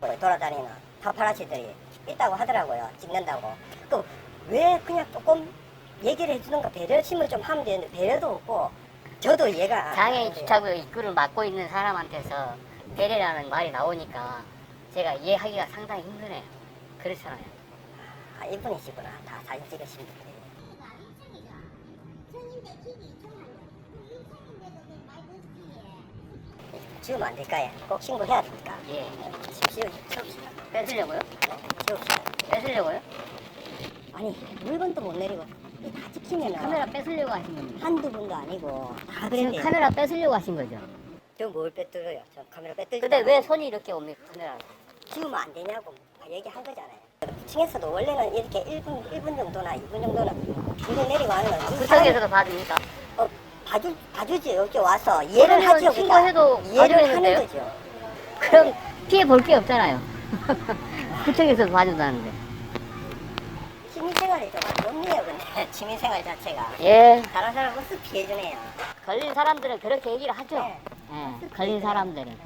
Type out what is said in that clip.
돌아다니는 파파라치들이 있다고 하더라고요. 찍는다고. 또왜 그냥 조금 얘기를 해주는가 배려심을 좀 하면 되는데 배려도 없고 저도 얘가 장애인 주차구역 입구를 막고 있는 사람한테서 배려라는 말이 나오니까 제가 이해하기가 상당히 힘드네요. 그렇잖아요. 아, 이분이시구나. 다 사진 찍으신 분들이. 지우면 안 될까요? 꼭 신고해야 됩니까? 예. 지웁시다. 뺏으려고요? 네, 지웁시다. 뺏으려고요? 아니, 물건도 못 내리고 이다 찍히면 카메라 뺏으려고 하신 겁니다. 한두 분도 아니고 다 지금 그랬대요. 카메라 뺏으려고 하신 거죠? 저뭘 빼들어요? 저 카메라 빼들지 근데. 왜 손이 이렇게 옵니까, 카메라? 지우면 안 되냐고 얘기한 거잖아요. 층에서도 원래는 이렇게 1분, 1분 정도나 2분 정도는 물건 내리고 하는 거예요. 구청에서도 봐줍니까? 어, 봐주, 봐주지. 여기 와서 이해를 그러면 하죠. 신고해도 이해를 하는 봐주겠는데요? 거죠. 그럼 피해 볼 게 없잖아요. 구청에서도 봐준다는데. 취미생활이 좀 없네요, 근데. 취미생활 자체가. 예. 다른 사람 모습 피해주네요. 걸린 사람들은 그렇게 얘기를 하죠. 네. 예. 걸린 사람들은.